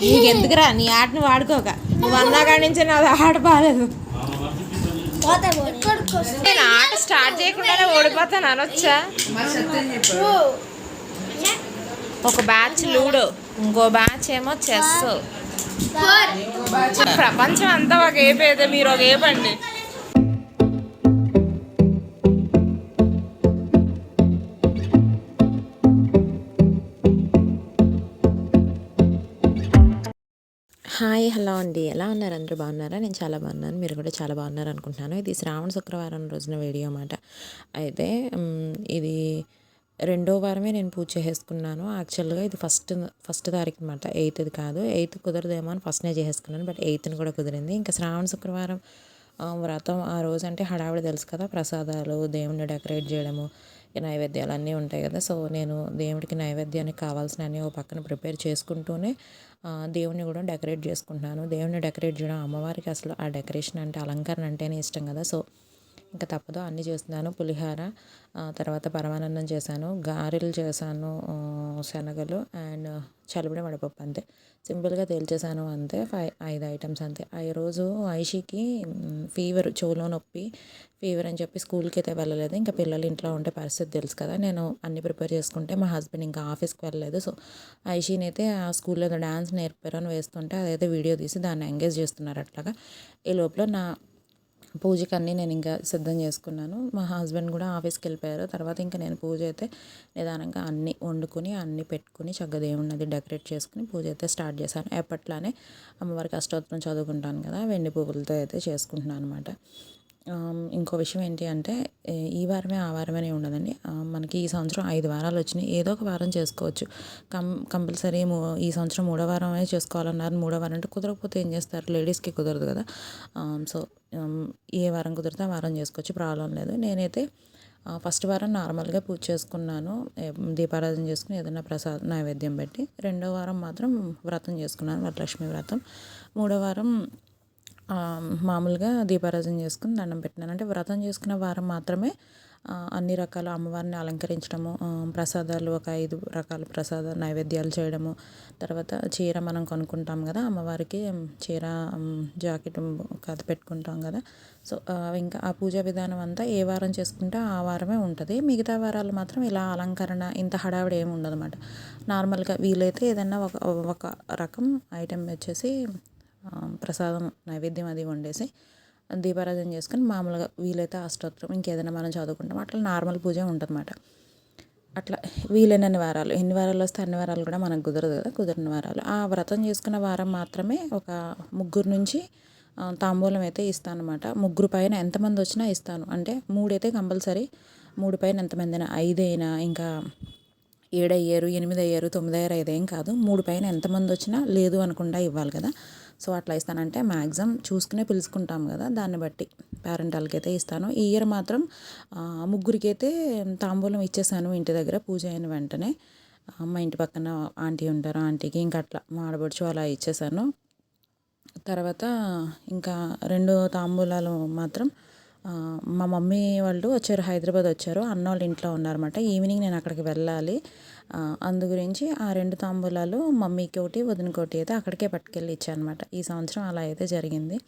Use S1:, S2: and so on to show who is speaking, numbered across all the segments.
S1: నీకు ఎందుకురా నీ ఆటని వాడుకోక. నువ్వు అన్నా కాడి నుంచి నాది ఆట బాగాలేదు నేను ఆట స్టార్ట్ చేయకుండానే ఓడిపోతాను అనొచ్చా? ఒక బ్యాచ్ లూడో ఇంకో బ్యాచ్ ఏమో చెస్. ప్రపంచం అంతా ఒక ఏపు అయితే మీరు ఒక ఏపు హాయ్ హలో అండి. ఎలా ఉన్నారు? అందరూ బాగున్నారా? నేను చాలా బాగున్నాను. మీరు కూడా చాలా బాగున్నారు అనుకుంటున్నాను. ఇది శ్రావణ శుక్రవారం రోజున వీడియో అన్నమాట. అయితే ఇది రెండో వారమే నేను పూజ చేసేసుకున్నాను యాక్చువల్గా ఇది ఫస్ట్ ఫస్ట్ తారీఖు అనమాట ఎయిత్ది కాదు. ఎయిత్ కుదరదేమో అని ఫస్ట్నే చేసేసుకున్నాను బట్ ఎయిత్ని కూడా కుదిరింది. ఇంకా శ్రావణ శుక్రవారం వ్రతం ఆ రోజు అంటే హడావిడి తెలుసు కదా? ప్రసాదాలు దేవుణ్ణి డెకరేట్ చేయడము నైవేద్యాలు అన్నీ ఉంటాయి కదా. సో నేను దేవుడికి నైవేద్యానికి కావాల్సిన అన్నీ ఒక పక్కన ప్రిపేర్ చేసుకుంటూనే దేవుడిని దేవుణ్ణి కూడా డెకరేట్ చేసుకుంటున్నాను. దేవుణ్ణి డెకరేట్ చేయడం అమ్మవారికి అసలు ఆ డెకరేషన్ అంటే అలంకరణ అంటేనే ఇష్టం కదా. సో ఇంకా తప్పదు. అన్నీ చేస్తున్నాను. పులిహార తర్వాత పరమానందం చేశాను. గారెలు చేశాను శనగలు అండ్ చలివిడి వడపప్పు అంతే. సింపుల్గా తేల్చేసాను అంతే. ఫైవ్ ఐదు ఐటమ్స్ అంతే. ఆ రోజు ఐషికి ఫీవర్ చెవులో నొప్పి ఫీవర్ అని చెప్పి స్కూల్కి అయితే వెళ్ళలేదు. ఇంకా పిల్లలు ఇంట్లో ఉంటే పరిస్థితి తెలుసు కదా. నేను అన్ని ప్రిపేర్ చేసుకుంటే మా హస్బెండ్ ఇంకా ఆఫీస్కి వెళ్ళలేదు. సో ఐషిని అయితే ఆ స్కూల్లో డ్యాన్స్ నేర్పారు అని వేస్తుంటే అదైతే వీడియో తీసి దాన్ని ఎంగేజ్ చేస్తున్నారు అట్లాగా. ఈ లోపల నా పూజకి అన్నీ నేను ఇంకా సిద్ధం చేసుకున్నాను. మా హస్బెండ్ కూడా ఆఫీస్కి వెళ్ళిపోయారు తర్వాత ఇంకా నేను పూజ అయితే నిదానంగా అన్నీ వండుకొని అన్నీ పెట్టుకుని చక్కగా దేవుడిని డెకరేట్ చేసుకుని పూజ అయితే స్టార్ట్ చేశాను. ఎప్పట్లానే అమ్మవారికి అష్టోత్తరం చదువుకుంటాను కదా వెండి పువ్వులతో అయితే చేసుకుంటున్నాను అనమాట ఇంకో విషయం ఏంటి అంటే ఈ వారమే ఆ వారమే ఉండదండి. మనకి ఈ సంవత్సరం ఐదు వారాలు వచ్చినాయి. ఏదో ఒక వారం చేసుకోవచ్చు. కం కంపల్సరీ మూ ఈ సంవత్సరం మూడో వారమే చేసుకోవాలన్నారు. మూడో వారం అంటే కుదరకపోతే ఏం చేస్తారు? లేడీస్కి కుదరదు కదా. సో ఏ వారం కుదిరితే ఆ వారం చేసుకోవచ్చు ప్రాబ్లం లేదు. నేనైతే ఫస్ట్ వారం నార్మల్గా పూజ చేసుకున్నాను. దీపారాధన చేసుకుని ఏదైనా ప్రసాద్ నైవేద్యం పెట్టి రెండో వారం మాత్రం వ్రతం చేసుకున్నాను వరలక్ష్మి వ్రతం. మూడో వారం మామూలుగా దీపారాధన చేసుకుని దండం పెట్టినాను. అంటే వ్రతం చేసుకున్న వారం మాత్రమే అన్ని రకాల అమ్మవారిని అలంకరించడము ప్రసాదాలు ఒక ఐదు రకాల ప్రసాద నైవేద్యాలు చేయడము. తర్వాత చీర మనం కొనుక్కుంటాం కదా అమ్మవారికి చీర జాకెట్ కథ పెట్టుకుంటాం కదా. సో ఇంకా ఆ పూజా విధానం అంతా ఏ వారం చేసుకుంటే ఆ వారమే ఉంటుంది. మిగతా వారాలు మాత్రం ఇలా అలంకరణ ఇంత హడావిడి ఏమి ఉండదు అనమాట నార్మల్గా వీలైతే ఏదన్నా ఒక ఒక రకం ఐటెం వచ్చేసి ప్రసాదం నైవేద్యం అది వండేసి దీపారాధన చేసుకొని మామూలుగా వీలైతే అష్టోత్తరం ఇంకేదైనా మనం చదువుకుంటాం. అట్లా నార్మల్ పూజ ఉంటుందన్నమాట. అట్లా వీలైనన్ని వారాలు? ఎన్ని వారాలు వస్తే అన్ని వారాలు కూడా మనకు కుదరదు కదా కుదరని వారాలు. ఆ వ్రతం చేసుకున్న వారం మాత్రమే ఒక ముగ్గురు నుంచి తాంబూలం అయితే ఇస్తాను అనమాట ముగ్గురు పైన ఎంతమంది వచ్చినా ఇస్తాను. అంటే మూడైతే కంపల్సరీ మూడు పైన ఎంతమంది అయినా ఐదు అయినా ఇంకా ఏడు అయ్యారు ఎనిమిది అయ్యారు తొమ్మిది అయ్యారు ఐదేం కాదు. మూడు పైన ఎంతమంది వచ్చినా లేదు అనకుండా ఇవ్వాలి కదా. సో అట్లా ఇస్తానంటే మ్యాక్సిమం చూసుకునే పిలుచుకుంటాం కదా దాన్ని బట్టి. పేరెంటాలకి అయితే ఇస్తాను. ఈ ఇయర్ మాత్రం ముగ్గురికైతే తాంబూలం ఇచ్చేసాను ఇంటి దగ్గర పూజ అయిన వెంటనే. మా ఇంటి పక్కన ఆంటీ ఉంటారు ఆంటీకి ఇంకా అట్లా మా ఆడబడుచు అలా ఇచ్చేసాను. తర్వాత ఇంకా రెండు తాంబూలాలు మాత్రం మా మమ్మీ వాళ్ళు వచ్చారు హైదరాబాద్ వచ్చారు. అన్న వాళ్ళు ఇంట్లో ఉన్నారన్నమాట. ఈవినింగ్ నేను అక్కడికి వెళ్ళాలి. అందు గురించి ఆ రెండు తాంబూలాలు మమ్మీకి ఒకటి వదినకి ఒకటి అయితే అక్కడికే పట్టుకెళ్ళి ఇచ్చానమాట ఈ సంవత్సరం అలా అయితే జరిగింది.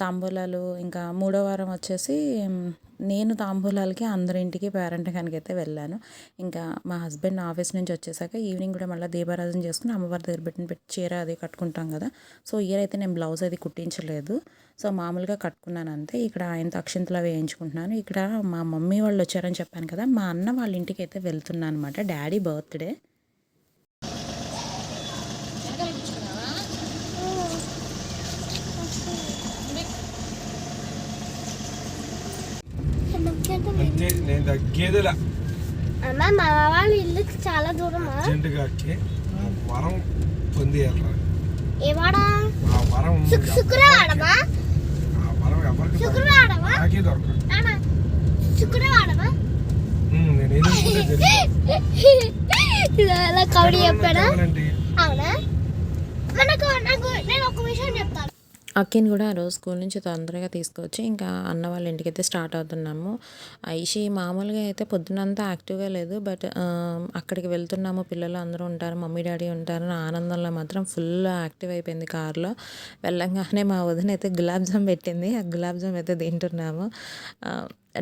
S1: తాంబూలాలు ఇంకా మూడో వారం వచ్చేసి నేను తాంబూలాలకి అందరింటికి పేరెంట్ అయితే వెళ్ళాను. ఇంకా మా హస్బెండ్ ఆఫీస్ నుంచి వచ్చేసాక ఈవినింగ్ కూడా మళ్ళీ దీపారాధన చేసుకుని అమ్మవారి దగ్గర పెట్టిన పెట్టి చీర అది కట్టుకుంటాం కదా. సో ఇయర్ అయితే నేను బ్లౌజ్ అది కుట్టించలేదు. సో మామూలుగా కట్టుకున్నాను అంతే. ఇక్కడ ఆయనతో అక్షింతలు అవి వేయించుకుంటున్నాను. ఇక్కడ మా మమ్మీ వాళ్ళు వచ్చారని చెప్పాను కదా. మా అన్న వాళ్ళ ఇంటికి అయితే వెళ్తున్నాను అనమాట డాడీ బర్త్డే
S2: అంతే నేను తగ్గేదిలా.
S3: అమ్మ మా వాళ్ళ ఇల్లు చాలా దూరమా?
S2: అర్జెంటుగా ఎక్కి ఆ వరం పొంది వెళ్ళరా
S3: ఏవాడా?
S2: ఆ వరం
S3: శుక్- శుక్రవారమా?
S2: ఆ వరం ఎవరికి నాకే దొరకదు. నేను ఏదో.
S3: ఇలా చెప్పాడా? అవునా? మనకు నాకు నేను ఒక విషయం చెప్తాను.
S1: అక్కిని కూడా ఆ రోజు స్కూల్ నుంచి తొందరగా తీసుకొచ్చి ఇంకా అన్న వాళ్ళ ఇంటికి అయితే స్టార్ట్ అవుతున్నాము. ఐషి మామూలుగా అయితే పొద్దునంతా యాక్టివ్గా లేదు. బట్ అక్కడికి వెళ్తున్నాము. పిల్లలు అందరూ ఉంటారు. మమ్మీ డాడీ ఉంటారు. నా ఆనందంలో మాత్రం ఫుల్ యాక్టివ్ అయిపోయింది కారులో. వెళ్ళంగానే మా వదిన అయితే గులాబ్ జామ్ పెట్టింది. ఆ గులాబ్ జామ్ అయితే తింటున్నాము.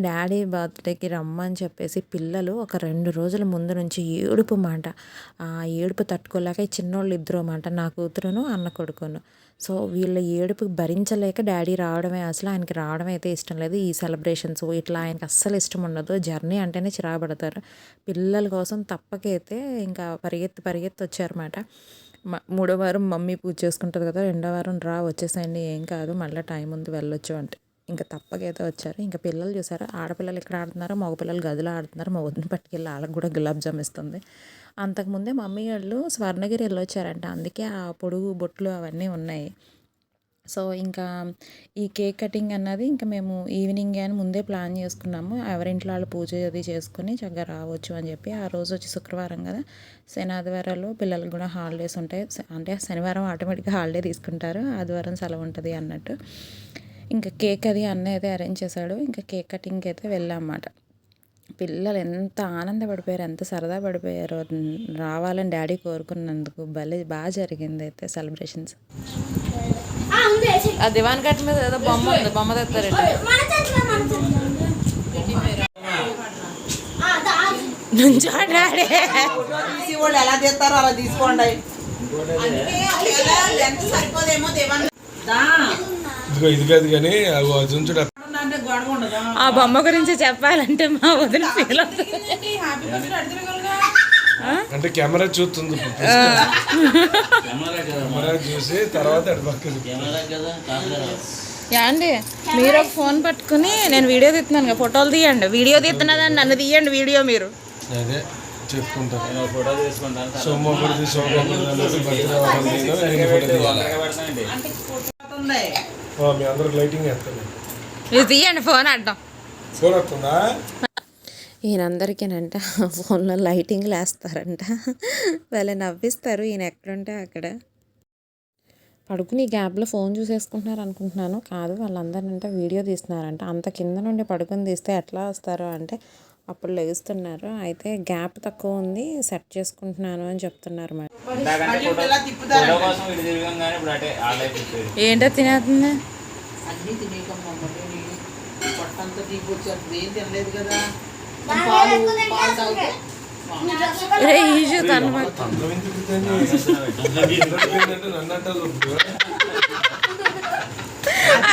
S1: డాడీ బర్త్డేకి రమ్మని చెప్పేసి పిల్లలు ఒక రెండు రోజుల ముందు నుంచి ఏడుపు మాట. ఆ ఏడుపు తట్టుకోలేక చిన్నోళ్ళు ఇద్దరు మాట. నా కూతురును అన్న కొడుకును. సో వీళ్ళ ఏడుపు భరించలేక డాడీ రావడమే అసలు ఆయనకి రావడం అయితే ఇష్టం లేదు. ఈ సెలబ్రేషన్స్ ఇట్లా ఆయనకి అస్సలు ఇష్టం ఉండదు. జర్నీ అంటేనే చిరాపడతారు. పిల్లల కోసం తప్పకైతే ఇంకా పరిగెత్తి పరిగెత్తి వచ్చారన్నమాట. మ- మూడో వారం మమ్మీ పూజ చేసుకుంటుంది కదా రెండో వారం రా వచ్చేసేయండి ఏం కాదు మళ్ళీ టైం ఉంది వెళ్ళొచ్చు అంటే. ఇంకా తప్పకైతే వచ్చారు. ఇంకా పిల్లలు చూసారా? ఆడపిల్లలు ఇక్కడ ఆడుతున్నారు? మగపిల్లలు గదిలో ఆడుతున్నారు. మా వదిన పట్టుకెళ్ళి వాళ్ళకి కూడా గులాబ్ జామ్ ఇస్తుంది. అంతకుముందే మమ్మీ వాళ్ళు స్వర్ణగిరి వెళ్ళొచ్చారంట అందుకే ఆ పొడుగు బొట్లు అవన్నీ ఉన్నాయి. సో ఇంకా ఈ కేక్ కటింగ్ అన్నది ఇంకా మేము ఈవినింగ్ అని ముందే ప్లాన్ చేసుకున్నాము. ఎవరింట్లో వాళ్ళు పూజ అది చేసుకుని చక్కగా రావచ్చు అని చెప్పి. ఆ రోజు వచ్చి శుక్రవారం కదా. శని ఆదివారాలు పిల్లలకు కూడా హాలిడేస్ ఉంటాయి. అంటే శనివారం ఆటోమేటిక్గా హాలిడే తీసుకుంటారు. ఆదివారం సెలవు ఉంటుంది అన్నట్టు. ఇంకా కేక్ అది అన్న అయితే అరేంజ్ చేశాడు ఇంకా కేక్ కటింగ్కి అయితే వెళ్ళామన్నమాట పిల్లలు ఎంత ఆనందపడిపోయారు ఎంత సరదా పడిపోయారో రావాలని డాడీ కోరుకున్నందుకు భలే బాగా జరిగింది అయితే సెలబ్రేషన్స్
S3: ఆ, ఉంది వేసి.
S1: ఆ దివాన్ కట్ మీద ఏదో బొమ్మ ఉంది బొమ్మ తెస్తారంట
S3: మన చేతిలో, మన చేతిలో. ఆ, దా.
S1: నుంచో డాడీ
S4: తీసి వాళ్ళు ఎలా తీస్తారో అలా తీసుకోండి సరిపోదేమో దేవన్
S2: ఇదిగో ఇది కాదు కానీ
S4: ఉండదు?
S1: ఆ బొమ్మ గురించి చెప్పాలంటే మా వదిన ఫీల్
S2: అంటే కెమెరా చూస్తుంది కెమెరా చూసి తర్వాత
S1: యాండి మీరు ఒక ఫోన్ పట్టుకుని నేను వీడియో తీస్తున్నాను కదా, ఫోటోలు తీయండి. వీడియో తీస్తున్నదని నన్ను తీయండి వీడియో మీరు.
S2: అదే సోమవారం సోమవారం మీ అందరూ లైటింగ్ వేస్తాను.
S1: తీయండి ఫోన్ అడ్డం
S2: ఫోన్ వస్తుందా?
S1: ఈయనందరికీనంట ఫోన్లో లైటింగ్లు వేస్తారంట వాళ్ళ నవ్విస్తారు ఈయన ఎక్కడుంటే అక్కడ. పడుకుని ఈ గ్యాప్లో ఫోన్ చూసేసుకుంటున్నారు అనుకుంటున్నాను. కాదు వాళ్ళందరినంటే వీడియో తీస్తున్నారంట. అంత కింద నుండి పడుకుని తీస్తే ఎట్లా వస్తారు అంటే అప్పుడు లెగుస్తున్నారు అయితే గ్యాప్ తక్కువ ఉంది. సెట్ చేసుకుంటున్నాను అని చెప్తున్నారు ఏంటో తినేస్తుంది?
S4: అన్ని తినేకమ్మా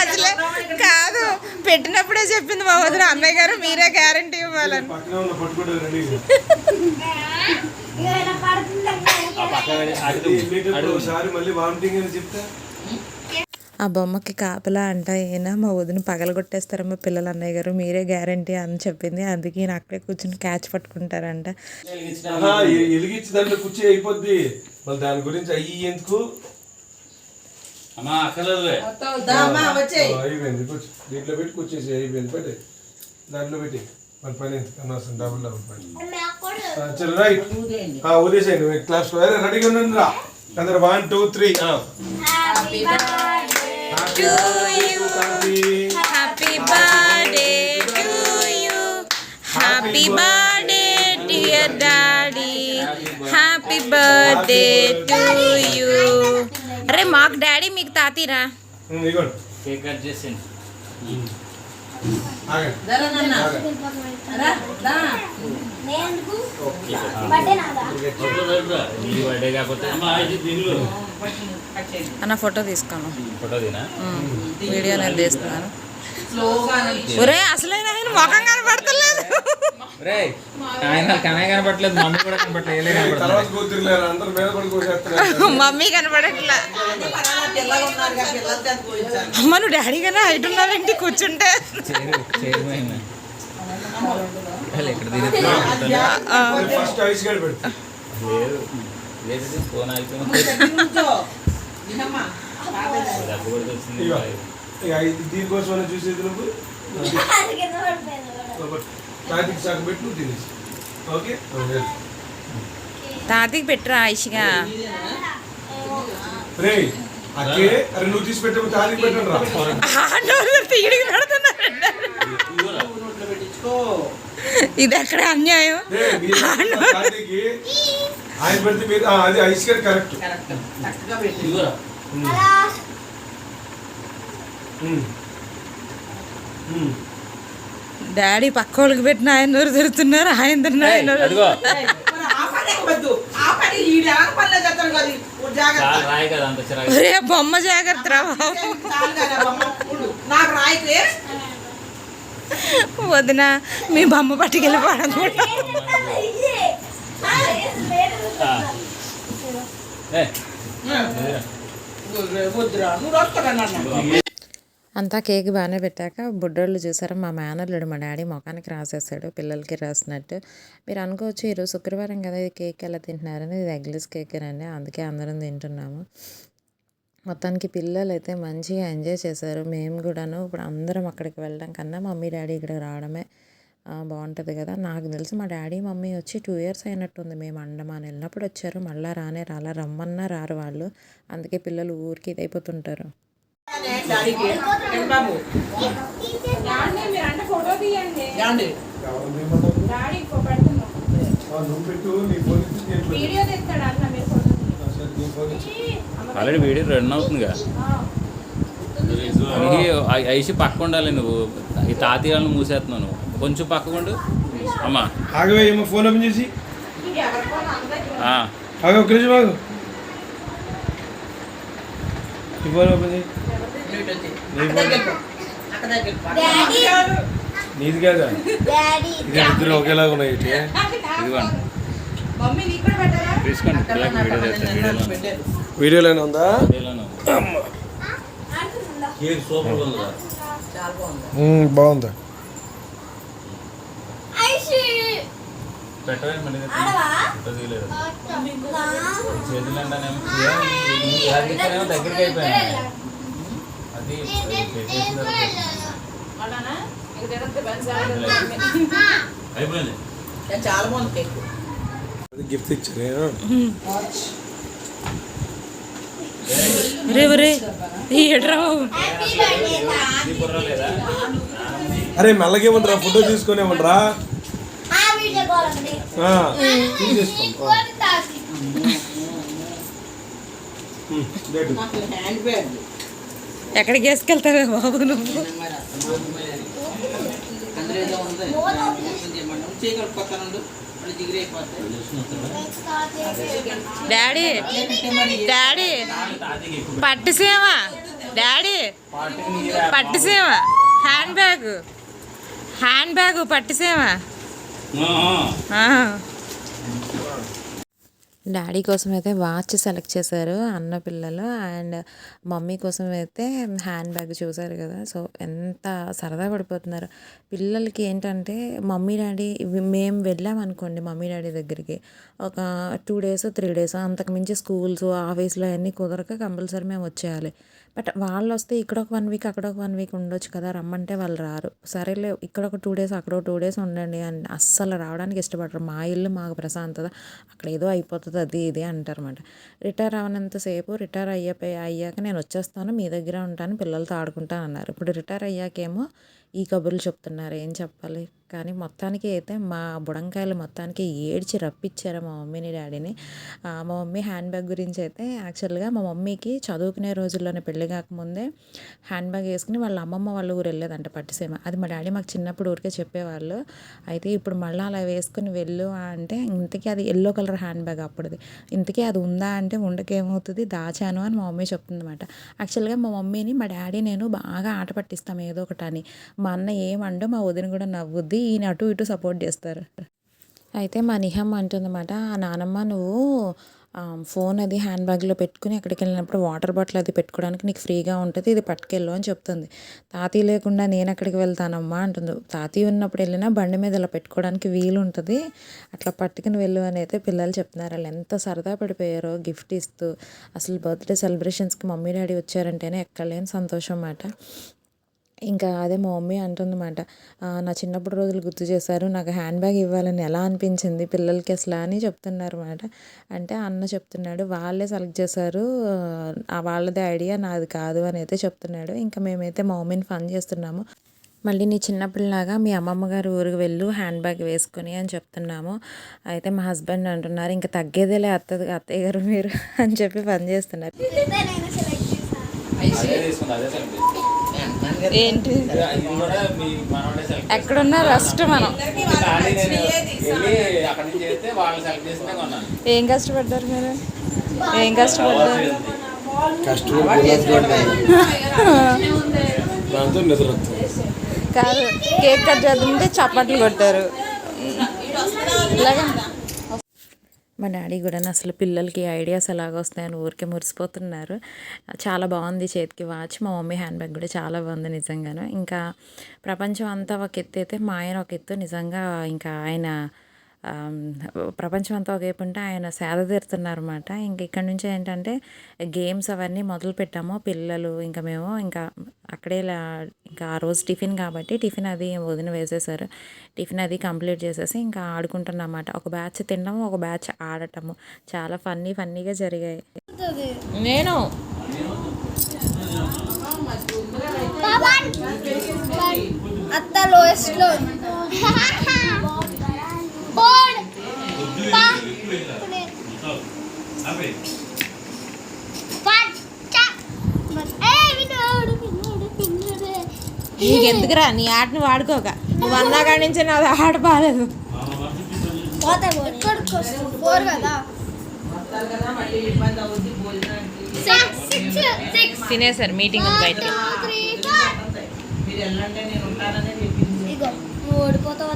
S3: అసలే
S1: కాదు పెట్టినప్పుడే చెప్పింది మా వదిన అన్నయ్య గారు మీరే గ్యారంటీ ఇవ్వాలని.
S5: ఆ
S1: బొమ్మకి కాపలా అంట ఈయన మా వదిన పగలగొట్టేస్తారమ్మా పిల్లలు అన్నయ్య గారు మీరే గ్యారంటీ అని చెప్పింది. అందుకే ఈయన అక్కడే కూర్చుని క్యాచ్ పట్టుకుంటారంట.
S2: దాని గురించి అయ్యి ఎందుకు?
S5: అమ్మా అక్కర్లేదులే
S4: దామా వచ్చేయి
S2: ఆ, అయిపోయింది కూర్చో. దీంట్లో పెట్టి కూర్చేసి అయిపోయింది పెట్టి. దాంట్లో పెట్టి. మన పని అనవసరం డబుల్ డబుల్ పని.
S3: నాకు కూడా
S2: ఆ, చలో రైట్. ఆ, వదిలేసేయండి క్లాస్ రెడీగా ఉండండి రా అందరు one two three
S3: happy
S1: happy birthday to you happy birthday dear daddy happy birthday to you అరే మాకు డాడీ మీకు తాతీరా?
S5: కేక్ కట్
S1: అన్న ఫోటో తీసుకోను. వీడియో నేను తీస్తున్నాను.
S4: స్లోగా
S1: ఒరే అసలే ఆయన ముఖం కనపడతలేదు
S5: ఆయన కనే కనపట్లేదు మమ్మీ కూడా కనపట్లేదు
S1: మమ్మీ కనపడట్లా. అమ్మ నువ్వు డాడీ కన్నా హైట్ ఉన్నావేంటి? కూర్చుంటే.
S2: దీనికోసం చూసేది నువ్వు? తాతికి సగం పెట్టి నువ్వు తినేసి. ఓకే?
S1: తాతకి పెట్టరా ఐషిగా?
S2: రే అక్కే అరే నువ్వు తీసి పెట్టే తారీఖు పెట్టండి రా
S1: తీడికి ఇది ఎక్కడ అన్యాయం?
S2: ఆయన పెడితే మీరు అది ఐస్ గారు కరెక్ట్.
S4: కరెక్ట్. చక్కగా పెట్టి
S3: అలా
S1: డాడీ పక్క వాళ్ళకి పెట్టిన ఆయన నోరు తిరుగుతున్నారు ఆయన
S4: జాగ్రత్త.
S1: బొమ్మ జాగ్రత్త రా
S4: బొమ్మ. రాయితే
S1: వదిన మీ బొమ్మ పట్టుకెళ్ళిపోవడం కూడా
S4: నువ్వు
S1: అంతా కేక్ బాగానే పెట్టాక బుడ్డోళ్ళు చూసారా? మా మేనల్లుడు మా డాడీ ముఖానికి రాసేసాడు పిల్లలకి రాసినట్టు. మీరు అనుకోవచ్చు ఈరోజు శుక్రవారం కదా ఇది కేక్ ఎలా తింటున్నారని ఇది ఎగ్లెస్ కేక్ అండి అందుకే అందరం తింటున్నాము. మొత్తానికి పిల్లలు అయితే మంచిగా ఎంజాయ్ చేశారు. మేము కూడాను ఇప్పుడు అందరం అక్కడికి వెళ్ళడం కన్నా మమ్మీ డాడీ ఇక్కడ రావడమే బాగుంటుంది కదా. నాకు తెలిసి మా డాడీ మమ్మీ వచ్చి టూ ఇయర్స్ అయినట్టుంది. మేము అండమాన్ వెళ్ళినప్పుడు వచ్చారు. మళ్ళీ రానే రాలా రమ్మన్నా రారు వాళ్ళు. అందుకే పిల్లలు ఊరికి ఇదైపోతుంటారు.
S4: డాడీకి ఏం బాబు ఏమండి
S2: ఆ, నువ్వు పెట్టు నీ ఫోన్ ఇచ్చి నేను పెట్టు. ఆ, సరే, నీ ఫోన్ ఇచ్చి.
S5: ఆల్రెడీ వీడియో రన్ అవుతుందిగా ఐసి పక్క ఉండాలి నువ్వు. ఈ తాతయ్యలను మూసేస్తున్నావు నువ్వు. కొంచెం పక్కకుండు అమ్మా.
S2: ఆగవే ఏమో ఫోన్ ఓపెన్ చేసి. ఆగ ఆగు. నీ ఫోన్ ఓపెన్ చేయి. నీది కాదా? ఇది ఇద్దరు ఒకేలాగా ఉన్నాయి.
S5: ఇదిగోండి.
S2: వీడియోలోనే ఉందా?
S4: బాగుంది.
S5: దగ్గరికి అయిపోయాను అది పెట్టేసిన అయిపోయింది
S4: కానీ చాలా బాగుంది కేక్.
S2: గిఫ్ట్ ఇచ్చారు అరే మెల్లగేమంటారా ఫోటో తీసుకొని ఇవ్వండిరా
S4: హ్యాండ్ బ్యాగ్.
S1: ఎక్కడికి వేసుకెళ్తావే బాబు నువ్వు? Daddy daddy Pattiseema daddy Pattiseema hand bag hand bag Pattiseema. Daddy కోసం అయితే వాచ్ సెలెక్ట్ చేశారు అన్న పిల్లలు. అండ్ మమ్మీ కోసం అయితే హ్యాండ్ బ్యాగ్ చూసారు కదా. సో ఎంత సరదా పడిపోతున్నారు. పిల్లలకి ఏంటంటే మమ్మీ డాడీ మేము వెళ్ళామనుకోండి మమ్మీ డాడీ దగ్గరికి. ఒక టూ డేస్ త్రీ డేస్ అంతకుమించి స్కూల్స్ ఆఫీస్లో అన్నీ కుదరక కంపల్సరీ మేము వచ్చేయాలి. బట్ వాళ్ళు వస్తే ఇక్కడ ఒక వన్ వీక్ అక్కడ ఒక వన్ వీక్ ఉండొచ్చు కదా రమ్మంటే వాళ్ళు రారు. సరేలే ఇక్కడ ఒక టూ డేస్ అక్కడ ఒక టూ డేస్ ఉండండి అని అస్సలు రావడానికి ఇష్టపడరు. మా ఇల్లు మాకు ప్రశాంతత అక్కడ ఏదో అయిపోతుంది అది ఇది అంటారన్నమాట. రిటైర్ అవనంతసేపు రిటైర్ అయ్యే అయ్యాక నేను వచ్చేస్తాను మీ దగ్గర ఉంటాను పిల్లలతో ఆడుకుంటాను అన్నారు ఇప్పుడు రిటైర్ అయ్యాకేమో ఈ కబుర్లు చెప్తున్నారు ఏం చెప్పాలి? కానీ మొత్తానికి అయితే మా బుడంకాయలు మొత్తానికి ఏడ్చి రప్పించారు మా మమ్మీని డాడీని. మా మమ్మీ హ్యాండ్ బ్యాగ్ గురించి అయితే యాక్చువల్గా మా మమ్మీకి చదువుకునే రోజుల్లోనే పెళ్ళి కాకముందే హ్యాండ్ బ్యాగ్ వేసుకుని వాళ్ళ అమ్మమ్మ వాళ్ళ ఊరు వెళ్ళేదంట పట్టిసీమ. అది మా డాడీ మాకు చిన్నప్పుడు ఊరికే చెప్పేవాళ్ళు. అయితే ఇప్పుడు మళ్ళీ అలా వేసుకుని వెళ్ళు అంటే ఇంతకీ అది ఎల్లో కలర్ హ్యాండ్ బ్యాగ్ అప్పుడుది. ఇంతకీ అది ఉందా అంటే ఉండకేమవుతుంది? దాచాను అని మా మమ్మీ చెప్తుందన్నమాట. యాక్చువల్గా మా మమ్మీని మా డాడీ నేను బాగా ఆట పట్టిస్తాం ఏదో ఒకటి అని మా అన్న ఏమండో మా వదిన కూడా నవ్వుద్ది ఈయన అటు ఇటు సపోర్ట్ చేస్తారు. అయితే మా నిహమ్మ అంటుందన్నమాట ఆ నానమ్మ నువ్వు ఫోన్ అది హ్యాండ్ బ్యాగ్లో పెట్టుకుని ఎక్కడికి వెళ్ళినప్పుడు వాటర్ బాటిల్ అది పెట్టుకోవడానికి నీకు ఫ్రీగా ఉంటుంది ఇది పట్టుకెళ్ళు అని చెప్తుంది. తాతయ్య లేకుండా నేను ఎక్కడికి వెళ్తానమ్మా అంటుంది. తాతయ్య ఉన్నప్పుడు వెళ్ళినా బండి మీద ఇలా పెట్టుకోవడానికి వీలు ఉంటుంది అట్లా పట్టుకుని వెళ్ళు అని అయితే పిల్లలు చెప్తున్నారు. వాళ్ళు ఎంత సరదా పడిపోయారో గిఫ్ట్ ఇస్తూ అసలు బర్త్డే సెలబ్రేషన్స్కి మమ్మీ డాడీ వచ్చారంటేనే ఎక్కలేని సంతోషం అన్నమాట. ఇంకా అదే మా మమ్మీ అంటుందన్నమాట "ఆ, నా చిన్నప్పుడు రోజులు గుర్తు చేశారు నాకు హ్యాండ్ బ్యాగ్ ఇవ్వాలని ఎలా అనిపించింది పిల్లలకి అసలు అని చెప్తున్నారు అనమాట అంటే అన్న చెప్తున్నాడు వాళ్ళే సెలెక్ట్ చేశారు ఆ వాళ్ళదే ఐడియా నాది కాదు అని అయితే చెప్తున్నాడు. ఇంకా మేమైతే మా మమ్మీని ఫన్ చేస్తున్నాము. మళ్ళీ నీ చిన్నప్పుడులాగా మీ అమ్మమ్మ గారు ఊరికి వెళ్ళు హ్యాండ్ బ్యాగ్ వేసుకొని అని చెప్తున్నాము. అయితే మా హస్బెండ్ అంటున్నారు ఇంకా తగ్గేదేలే అత్తది అత్తయ్య గారు మీరు అని చెప్పి పని చేస్తున్నారు. ఏంటి? ఎక్కడున్నా రెస్ట్ మనం. ఏం కష్టపడ్డారు మీరు? ఏం కష్టపడ్డారు? కాదు కేక్ కట్ చేద్దామంటే చప్పట్లు కొట్టారు. ఇలాగే మా డాడీ కూడా అసలు పిల్లలకి ఐడియాస్ ఎలాగ వస్తాయని ఊరికే మురిసిపోతున్నారు. చాలా బాగుంది చేతికి వాచ్. మా మమ్మీ హ్యాండ్ బ్యాగ్ కూడా చాలా బాగుంది నిజంగాను. ఇంకా ప్రపంచం అంతా ఒక ఎత్తు అయితే మా ఆయన ఒక ఎత్తు. నిజంగా ఇంకా ఆయన ప్రపంచం అంతా ఒక వైపు ఉంటే ఆయన సేద తీరుతున్నారన్నమాట. ఇంక ఇక్కడ నుంచి ఏంటంటే గేమ్స్ అవన్నీ మొదలు పెట్టాము. పిల్లలు ఇంకా మేము ఇంకా అక్కడే ఇంకా ఆ రోజు టిఫిన్ కాబట్టి టిఫిన్ అది వదిన వేసేసారు. టిఫిన్ అది కంప్లీట్ చేసేసి ఇంకా ఆడుకుంటున్నమాట ఒక బ్యాచ్ తినడము ఒక బ్యాచ్ ఆడటము. చాలా ఫన్నీ ఫన్నీగా జరిగాయి. నేను?
S3: అత్త లోయెస్ట్ వినోడు
S1: నీకు ఎందుకురా నీ ఆటను వాడుకోక. నువ్వు అన్నా కాడి నుంచి నాది ఆట బాగాలేదు తినేసారు మీటింగ్ బయట.
S3: త్రీ ఫోర్
S4: మీరు వెళ్ళండి నేను ఉంటానని చెప్పింది.
S3: ఇగో నువ్వు ఓడిపోతావు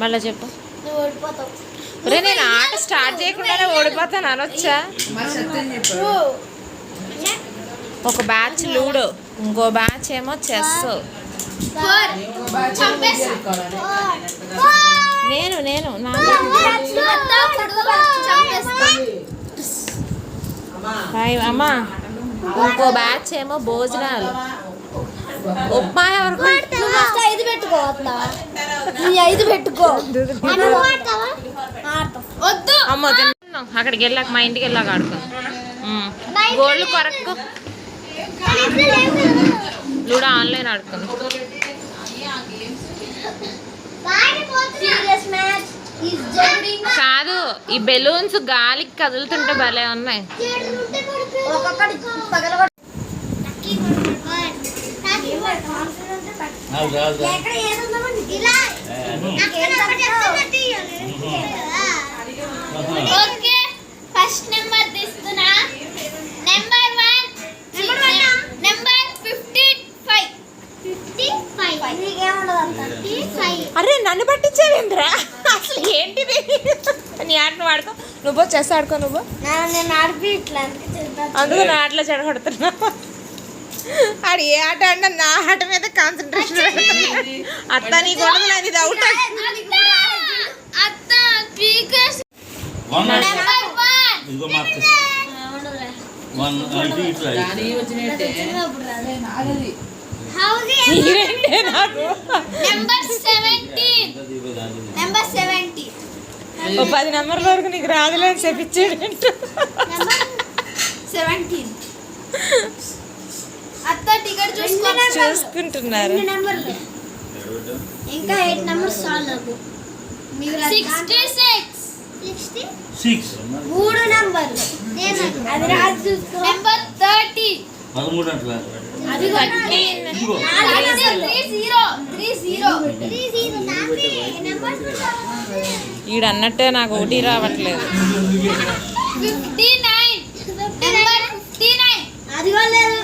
S1: మళ్ళీ చెప్పు. ఒరే నేను ఆట స్టార్ట్ చేయకుండానే ఓడిపోతాను అనొచ్చా? ఒక బ్యాచ్ లూడో ఇంకో బ్యాచ్ ఏమో చెస్. నేను నేను అమ్మా. ఇంకో బ్యాచ్ ఏమో భోజనాలు. ఉప్మా ఎవరికి
S3: నువ్వు ఫస్ట్ ఐదు పెట్టుకో అత్త నీ ఐదు పెట్టుకో. వద్దు.
S1: అమ్మ తిన్నాం అక్కడికి వెళ్ళాక మా ఇంటికి వెళ్ళాక ఆడుకో. గోల్డ్ కొరకు. లూడో ఆన్లైన్ ఆడుకుంది కాదు ఈ బెలూన్స్ గాలికి కదులుతుంటే భలే ఉన్నాయి.
S3: ఇలా ఓకే. ఫస్ట్ నెంబర్ తీస్తున్నా. Number one. Number fifty five. Fifty five. నీకేముండదు అంత ఫిఫ్టీ ఫైవ్.
S1: అరే నన్ను పట్టించావేంద్రా? అసలు ఏంటిది? నీ ఆటను వాడుకో నువ్వు చెస్ ఆడుకో నువ్వు.
S3: నేను ఆడిపి ఇట్లా
S1: అందుకు నా ఆటలో చెడగొడుతున్నా ఆడు ఏ ఆట ఆడినా నా ఆట మీద కాన్సన్ట్రేషన్ అత్త నీ గొడవలు అది డౌట్ పది నెంబర్ల వరకు నీకు రాదులే అని చెప్పించాడు
S3: నెంబర్ సెవెంటీన్ అత్త టికెట్
S1: చూసుకుంటున్నారు.
S3: నెంబర్లు. ఇంకా ఎయిట్ నెంబర్స్ చాలు నాకు. సిక్స్టీ సిక్స్ సిక్స్టీ
S6: సిక్స్
S3: మూడు నెంబర్లు. అది? చూసుకో. నెంబర్ థర్టీ
S6: పదమూడు అట్లా
S1: ఈడు అన్నట్టే నాకు ఒకటి రావట్లేదు.
S3: Fifty nine number fifty nine అది లేదు.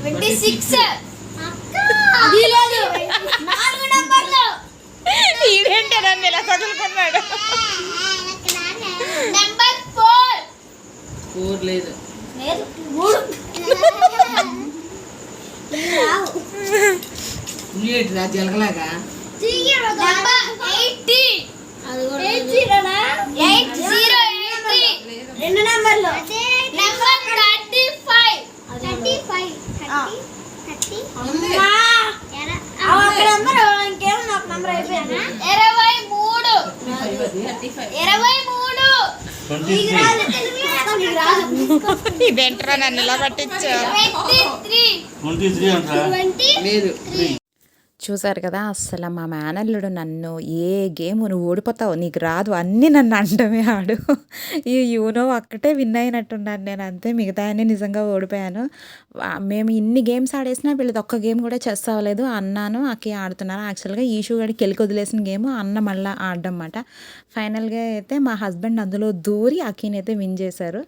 S3: ట్వంటీ సిక్స్ అది లేదు నాలుగు నెంబర్లు
S1: ఈడేంటే నన్ను ఇలా చదువుకున్నాడు
S3: నెంబర్ ఫోర్
S4: ఫోర్ లేదు
S3: లేదు మూడు
S4: ఉల్లిగడ్డ రా జలగలాగా
S3: నెంబర్ ఎయిటీ జీరోనా ఎయిట్ జీరో ఎయిటీ రెండు నెంబర్లు. Number 35
S6: five.
S3: 30 ఫైవ్. థర్టీ
S6: ఒక
S3: నెంబర్ ఇంకేం నాకు నెంబర్ అయిపోయానా
S6: 23
S3: మూడు. ఇరవై మూడు.
S4: ఇదేంట్రా నన్ను ఇలా పట్టించు
S3: ట్వంటీ త్రీ. అంటారా?
S4: లేదు.
S1: చూసారు కదా అస్సలు మా మేనల్లుడు నన్ను ఏ గేమ్ నువ్వు ఓడిపోతావు నీకు రాదు అన్నీ నన్ను అంటమే ఆడు. ఈ యూనో ఒక్కటే విన్ అయినట్టున్నాను నేను అంతే మిగతా అన్నీ నిజంగా ఓడిపోయాను. మేము ఇన్ని గేమ్స్ ఆడేసినా వీళ్ళది ఒక్క గేమ్ కూడా చెస్ అవ్వలేదు. అన్నాను అక్కి ఆడుతున్నారు. యాక్చువల్గా ఈషు గడికి కెలికి వదిలేసిన గేమ్ అన్న మళ్ళీ ఆడడం అన్నమాట ఫైనల్గా అయితే మా హస్బెండ్ అందులో దూరి అక్కీని అయితే విన్ చేశారు.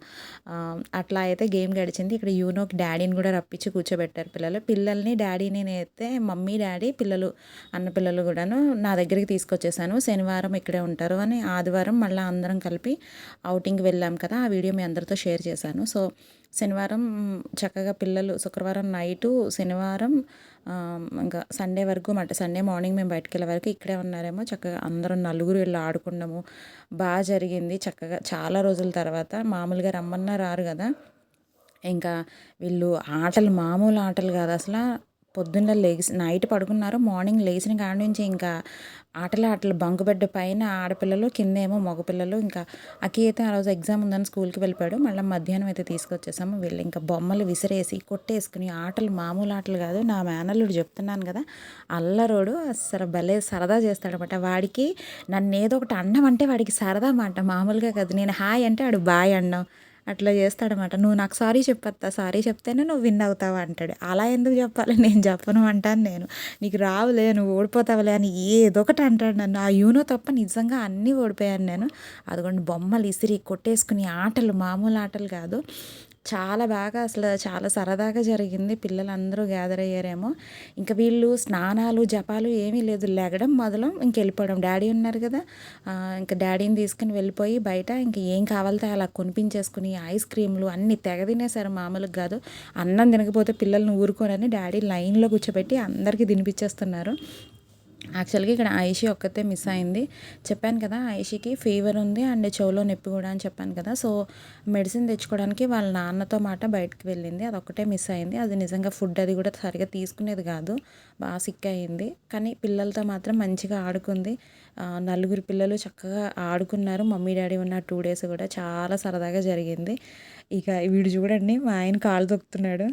S1: అట్లా అయితే గేమ్ గడిచింది. ఇక్కడ యూనోకి డాడీని కూడా రప్పించి కూర్చోబెట్టారు పిల్లలు. పిల్లల్ని డాడీని అయితే మమ్మీ డాడీ పిల్లలు అన్న పిల్లలు కూడాను నా దగ్గరికి తీసుకొచ్చేసాను. శనివారం ఇక్కడే ఉంటారు అని ఆదివారం మళ్ళీ అందరం కలిపి అవుటింగ్ వెళ్ళాం కదా ఆ వీడియో మీ అందరితో షేర్ చేశాను. సో శనివారం చక్కగా పిల్లలు శుక్రవారం నైటు శనివారం ఇంకా సండే వరకు మాట సండే మార్నింగ్ మేము బయటకు వెళ్ళే వరకు ఇక్కడే ఉన్నారేమో. చక్కగా అందరం నలుగురు వెళ్ళి ఆడుకున్నాము. బాగా జరిగింది చక్కగా. చాలా రోజుల తర్వాత మామూలుగా రమ్మన్నా రారు కదా. ఇంకా వీళ్ళు ఆటలు మామూలు ఆటలు కాదు అసలు. పొద్దున్న లేచి నైట్ పడుకున్నారు. మార్నింగ్ లేచిన కాడ నుంచి ఇంకా ఆటలు ఆటలు బంకు బెడ్ పైన ఆడపిల్లలు కింద ఏమో మగపిల్లలు ఇంకా అకి అయితే ఆ రోజు ఎగ్జామ్ ఉందని స్కూల్కి వెళ్ళిపోయాడు. మళ్ళీ మధ్యాహ్నం అయితే తీసుకొచ్చేసాము. వీళ్ళు ఇంకా బొమ్మలు విసిరేసి కొట్టేసుకుని ఆటలు మామూలు ఆటలు కాదు నా మేనల్లుడు చెప్తున్నాను కదా అల్లరోడు అసలు భలే సరదా చేస్తాడనమాట వాడికి నన్ను ఏదో ఒకటి అన్నం అంటే వాడికి సరదా మాట మామూలుగా కాదు. నేను హాయ్ అంటే వాడు బాయ్ అన్నాం. అట్లా చేస్తాడనమాట నువ్వు నాకు సారీ చెప్పత్తా సారీ చెప్తేనే నువ్వు విన్ అవుతావు? అంటాడు. అలా ఎందుకు చెప్పాలి? నేను చెప్పను అంటాను నేను. నీకు రావులే నువ్వు ఓడిపోతావులే అని ఏదో ఒకటి అంటాడు నన్ను. ఆ యూనో తప్ప నిజంగా అన్నీ ఓడిపోయాను నేను. అదిగోండి బొమ్మలు ఇసిరి కొట్టేసుకుని ఆటలు మామూలు ఆటలు కాదు. చాలా బాగా అసలు చాలా సరదాగా జరిగింది. పిల్లలందరూ గ్యాదర్ అయ్యారేమో. ఇంకా వీళ్ళు స్నానాలు జపాలు ఏమీ లేదు. లెగడం మొదలు ఇంకెళ్ళిపోవడం డాడీ ఉన్నారు కదా. ఇంకా డాడీని తీసుకుని వెళ్ళిపోయి బయట ఇంకా ఏం కావాలితే అలా కొనిపించేసుకుని ఐస్ క్రీమ్లు అన్నీ తెగ తినేసారు మామూలుగా కాదు. అన్నం తినకపోతే పిల్లల్ని ఊరుకోనని డాడీ లైన్లో కూర్చోబెట్టి అందరికీ తినిపించేస్తున్నారు. యాక్చువల్గా ఇక్కడ ఐషి ఒక్కతే మిస్ అయింది. చెప్పాను కదా ఐషికి ఫీవర్ ఉంది అండ్ చెవులో నొప్పి కూడా అని చెప్పాను కదా. సో మెడిసిన్ తెచ్చుకోవడానికి వాళ్ళ నాన్నతో మాట బయటకు వెళ్ళింది. అది ఒక్కటే మిస్ అయింది. అది నిజంగా ఫుడ్ అది కూడా సరిగా తీసుకునేది కాదు. బాగా సిక్ అయింది. కానీ పిల్లలతో మాత్రం మంచిగా ఆడుకుంది. నలుగురు పిల్లలు చక్కగా ఆడుకున్నారు. మమ్మీ డాడీ ఉన్న టూ డేస్ కూడా చాలా సరదాగా జరిగింది. ఇక వీడు చూడండి మా ఆయన కాలు తొక్కుతున్నాడు.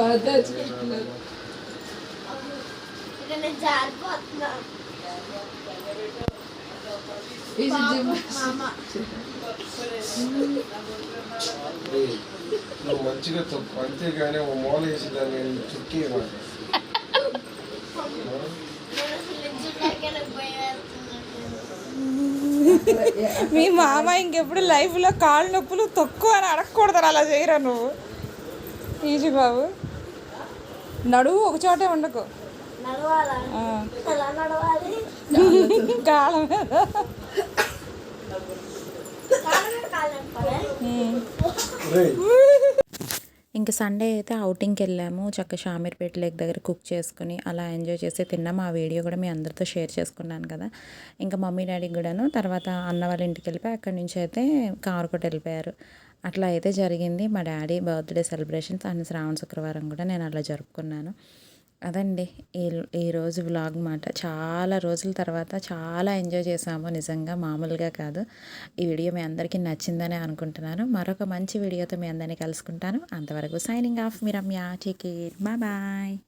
S3: బాగా నేను జారిపోతున్నా
S2: నువ్వు మంచిగా తప్పు. అంతేగాని ఓ మూల వేసి దాన్ని చుక్కి
S4: మీ మామ ఇంకెప్పుడు లైఫ్లో కాళ్ళు నొప్పులు తక్కువ అని అడగకూడదు అలా చేయరా నువ్వు? ఈజీ బాబు. నడువు ఒక చోటే ఉండకు. కాలం
S1: ఇంకా సండే అయితే అవుటింగ్కి వెళ్ళాము. చక్క షామీర్పేట లేక్ దగ్గర కుక్ చేసుకుని అలా ఎంజాయ్ చేసి తిన్నాము ఆ వీడియో కూడా మీ అందరితో షేర్ చేసుకున్నాను కదా. ఇంకా మమ్మీ డాడీకి కూడాను తర్వాత అన్న వాళ్ళ ఇంటికి వెళ్ళిపోయి అక్కడి నుంచి అయితే కారుకోట వెళ్ళిపోయారు. అట్లా అయితే జరిగింది. మా డాడీ బర్త్డే సెలబ్రేషన్స్ అండ్ శ్రావణ శుక్రవారం కూడా నేను అలా జరుపుకున్నాను. అదండి. ఈ ఈరోజు వ్లాగ్ మాట. చాలా రోజుల తర్వాత చాలా ఎంజాయ్ చేసాము. నిజంగా మామూలుగా కాదు. ఈ వీడియో మీ అందరికీ నచ్చిందని అనుకుంటున్నాను. మరొక మంచి వీడియోతో మీ అందరినీ కలుసుకుంటాను. అంతవరకు సైనింగ్ ఆఫ్ మీ రమ్య. Take care. బాయ్.